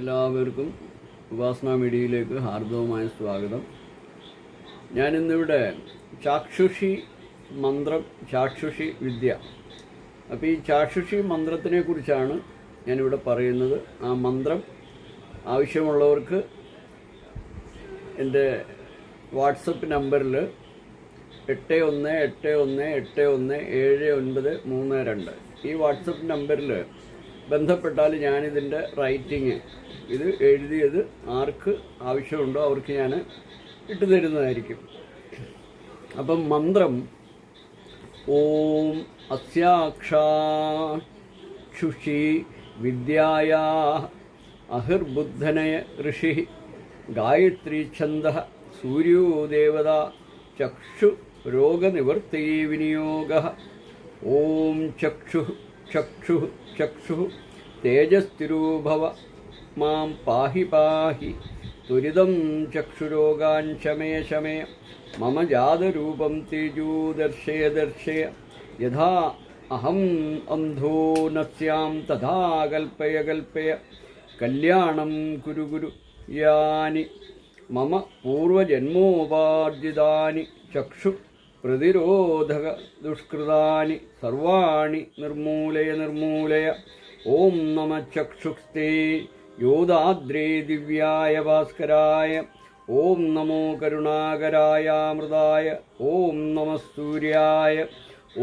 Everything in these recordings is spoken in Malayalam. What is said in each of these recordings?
എല്ലാവർക്കും ഉപാസന മീഡിയയിലേക്ക് ഹാർദവമായ സ്വാഗതം. ഞാനിന്നിവിടെ ചാക്ഷുഷി മന്ത്രം ചാക്ഷുഷി വിദ്യ. അപ്പോൾ ഈ ചാക്ഷുഷി മന്ത്രത്തിനെ കുറിച്ചാണ് ഞാനിവിടെ പറയുന്നത്. ആ മന്ത്രം ആവശ്യമുള്ളവർക്ക് എന്റെ വാട്സപ്പ് നമ്പറിൽ എട്ട് ഒന്ന് എട്ട് ഒന്ന് എട്ട് ഒന്ന് ഏഴ് ഒൻപത് മൂന്ന് രണ്ട്. ഈ വാട്സപ്പ് നമ്പറിൽ ബന്ധപ്പെട്ടാൽ ഞാനിതിന്റെ റൈറ്റിങ്. ഇത് എഴുതിയത് ആർക്ക് ആവശ്യമുണ്ടോ അവർക്ക് ഞാൻ ഇട്ടു തരുന്നതായിരിക്കും. അപ്പം മന്ത്രം ഓം അസ്യാക്ഷാക്ഷുഷി വിദ്യായ അഹിർബുദ്ധനയ ഋഷി ഗായത്രി ഛന്ദ സൂര്യോ ദേവത ചക്ഷു രോഗനിവൃത്തി വിനിയോഗ. ഓം ചക്ഷു ചക്ഷു ചക്ഷു തേജസ്തിരൂഭവ മാം പാഹി പാഹി. ശമേ ശമേ മമ ജാതരൂപം തേജോ ദർശയ ദർശയ യഥാ അഹം അന്ധോ ന സ്യാം തഥാ കൽപ്പയ കൽപ്പയ. കല്യാണം കുരു കുരു യാനി. മമ പൂർവജന്മോപാർജിതാനി. ചക്ഷു പ്രതിരോധക ദുഷ്കൃതാനി. സർവാണി നിർമൂലയ നിർമൂലയ. ഓം നമ ചക്ഷുസ്തേ യോദാദ്രേ ദിവ്യായ ഭാസ്കരായ ഓം നമോ കരുണാകരായ അമൃതായ ഓം നമ സൂര്യായ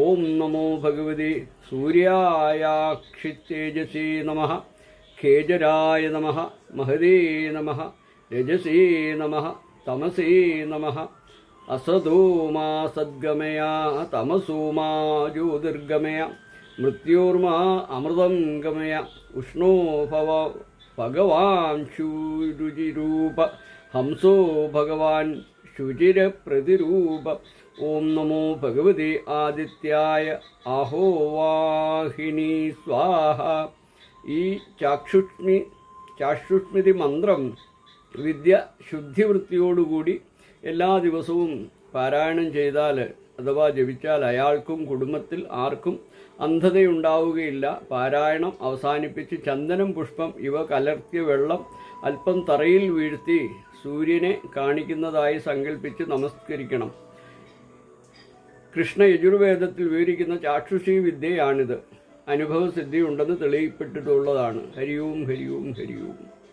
ഓം നമോ ഭഗവതി സൂര്യായാക്ഷിത്തേജസേ നമ ഖേജരായ നമ മഹതേ നമ രജസേ നമ തമസേ നമ അസതോ മാ സദ്ഗമയ തമസോ മാ ജ്യോതിർഗമയ. മൃത്യോർമാ അമൃതം ഗമയ ഉഷ്ണോ ഭവ ഭഗവാൻ ശുരുചിരൂപ ഹംസോ ഭഗവാൻ ശുചിരപ്രതിരൂപ. ഓം നമോ ഭഗവതി ആദിത്യായ അഹോവാഹിനി സ്വാഹ. ഈ ചാക്ഷുഷ്മി ചാക്ഷുഷ്മിതി മന്ത്രം വിദ്യ ശുദ്ധിവൃത്തിയോടുകൂടി എല്ലാ ദിവസവും പാരായണം ചെയ്താൽ അഥവാ ജപിച്ചാൽ അയാൾക്കും കുടുംബത്തിൽ ആർക്കും അന്ധതയുണ്ടാവുകയില്ല. പാരായണം അവസാനിപ്പിച്ച് ചന്ദനം പുഷ്പം ഇവ കലർത്തിയ വെള്ളം അല്പം തറയിൽ വീഴ്ത്തി സൂര്യനെ കാണിക്കുന്നതായി സങ്കല്പിച്ച് നമസ്കരിക്കണം. കൃഷ്ണ യജുർവേദത്തിൽ വിവരിക്കുന്ന ചാക്ഷുഷി വിദ്യയാണിത്. അനുഭവസിദ്ധി ഉണ്ടെന്ന് തെളിയിപ്പെട്ടിട്ടുള്ളതാണ്. ഹരിയും ഹരിയും ഹരിയോം.